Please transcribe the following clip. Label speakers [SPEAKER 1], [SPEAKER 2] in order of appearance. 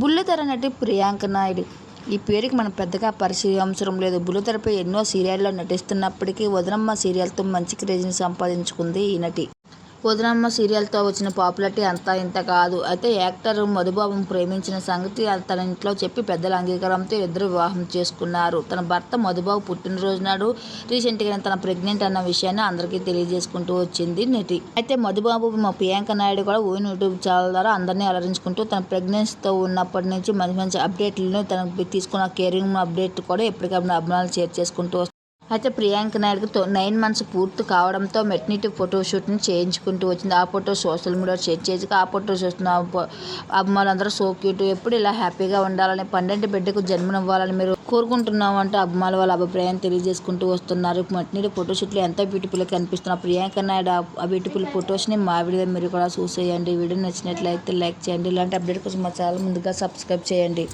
[SPEAKER 1] బుల్లితెర నటి ప్రియాంక నాయుడు. ఈ పేరుకి మనం పెద్దగా పరిచయం అవసరం లేదు. బుల్లితెరపై ఎన్నో సీరియల్లో నటిస్తున్నప్పటికీ వదనమ్మ సీరియల్తో మంచి క్రేజ్ని సంపాదించుకుంది ఈ నటి. వదనమ్మ సీరియల్తో వచ్చిన పాపులారిటీ అంతా ఇంత కాదు. అయితే యాక్టర్ మధుబాబును ప్రేమించిన సంగతి తన ఇంట్లో చెప్పి పెద్దల అంగీకారంతో ఇద్దరు వివాహం చేసుకున్నారు. తన భర్త మధుబాబు పుట్టినరోజు నాడు రీసెంట్గా తన ప్రెగ్నెంట్ అన్న విషయాన్ని అందరికీ తెలియజేసుకుంటూ వచ్చింది నటి అయితే మధుబాబు మా ప్రియాంక నాయుడు కూడా ఓన్ యూట్యూబ్ ఛానల్ ద్వారా అందరినీ అలరించుకుంటూ తన ప్రెగ్నెన్సీతో ఉన్నప్పటి నుంచి మంచి మంచి అప్డేట్లను తనకు తీసుకున్న కేరింగ్ అప్డేట్ కూడా ఎప్పటికప్పుడు అభిమానులు షేర్ చేసుకుంటూ అయితే ప్రియాంక నాయుడుకి నైన్ మంత్స్ పూర్తి కావడంతో మెట్నిటీ ఫోటోషూట్ని చేయించుకుంటూ వచ్చింది. ఆ ఫోటో సోషల్ మీడియా షేర్ చేసి ఆ ఫోటో చూస్తున్న అబ్బ- అభిమానులందరూ సో క్యూట్. ఎప్పుడు ఇలా హ్యాపీగా ఉండాలని పన్నెండు బిడ్డకు జన్మనివ్వాలని మీరు కోరుకుంటున్నాం అంటే అభిమానులు వాళ్ళ అభిప్రాయం తెలియజేసుకుంటూ వస్తున్నారు. మెట్నిటీ ఫోటోషూట్లు ఎంతో బ్యూటిఫుల్గా కనిపిస్తున్న ప్రియాంక నాయుడు. ఆ- ఆ బ్యూటిఫుల్ ఫొటోస్ని మా వీడియో మీరు కూడా చూసేయండి. వీడియో నచ్చినట్లయితే లైక్ చేయండి. ఇలాంటి అప్డేట్ కోసం మా ఛానల్ ముందుగా సబ్స్క్రైబ్ చేయండి.